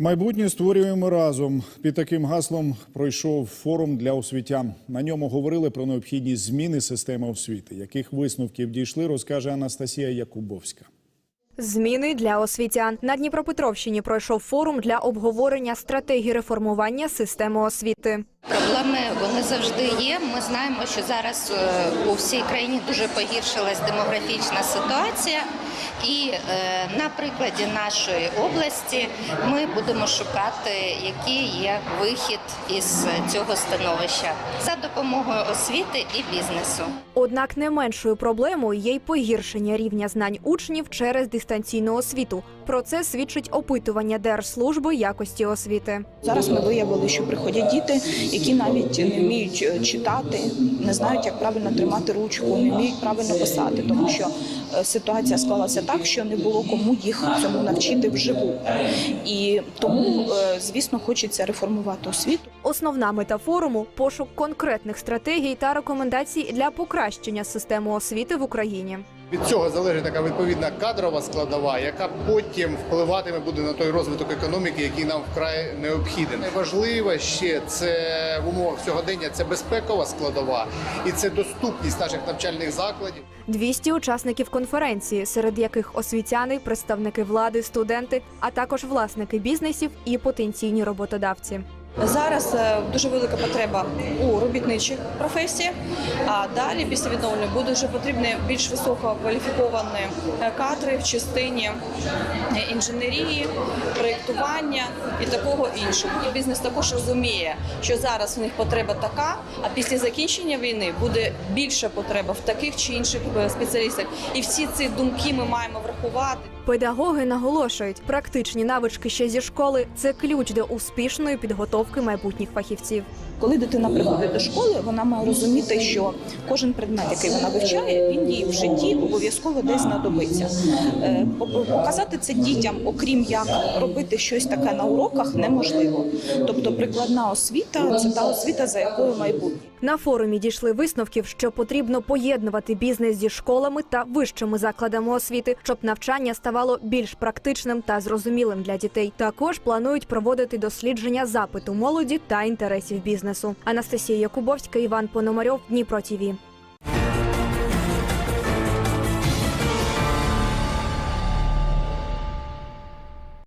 Майбутнє створюємо разом. Під таким гаслом пройшов форум для освітян. На ньому говорили про необхідність зміни системи освіти. Яких висновків дійшли, розкаже Анастасія Якубовська. Зміни для освітян на Дніпропетровщині пройшов форум для обговорення стратегії реформування системи освіти. Проблеми вони завжди є. Ми знаємо, що зараз е, у всій країні дуже погіршилась демографічна ситуація, і е, на прикладі нашої області ми будемо шукати, який є вихід із цього становища за допомогою освіти і бізнесу. Однак не меншою проблемою є й погіршення рівня знань учнів через дистанційну освіту. Про це свідчить опитування Держслужби якості освіти. Зараз ми виявили, що приходять діти, які навіть не вміють е, читати, не знають, як правильно тримати ручку, не вміють правильно писати, тому що ситуація склалася так, що не було кому їх цьому навчити вживу. І тому, е, звісно, хочеться реформувати освіту. Основна мета форуму пошук конкретних стратегій та рекомендацій для покращення системи освіти в Україні. Від цього залежить така відповідна кадрова складова, яка потім впливатиме буде на той розвиток економіки, який нам вкрай необхідний. Найважливе ще це в умовах сьогодення це безпекова складова і це доступність наших навчальних закладів. 200 учасників конференції, серед яких освітяни, представники влади, студенти, а також власники бізнесів і потенційні роботодавці. Зараз е, дуже велика потреба у робітничих професіях. А далі, після відновлення, буде вже потрібні більш висококваліфіковані е, кадри в частині е, інженерії, проєктування і такого іншого. І бізнес також розуміє, що зараз у них потреба така, а після закінчення війни буде більша потреба в таких чи інших спеціалістах. І всі ці думки ми маємо врахувати. Педагоги наголошують, практичні навички ще зі школи це ключ до успішної підготовки майбутніх фахівців. Коли дитина приходить до школи, вона має розуміти, що кожен предмет, який вона вивчає, він їй в житті обов'язково десь знадобиться. Е, Показати це дітям, окрім як робити щось таке на уроках, неможливо. Тобто, прикладна освіта це та освіта, за якою майбутнє. На форумі дійшли висновків, що потрібно поєднувати бізнес зі школами та вищими закладами освіти, щоб навчання ставало більш практичним та зрозумілим для дітей. Також планують проводити дослідження запиту молоді та інтересів бізнесу. Анастасія Якубовська, Іван Пономарьов, Дніпро ТІВІ.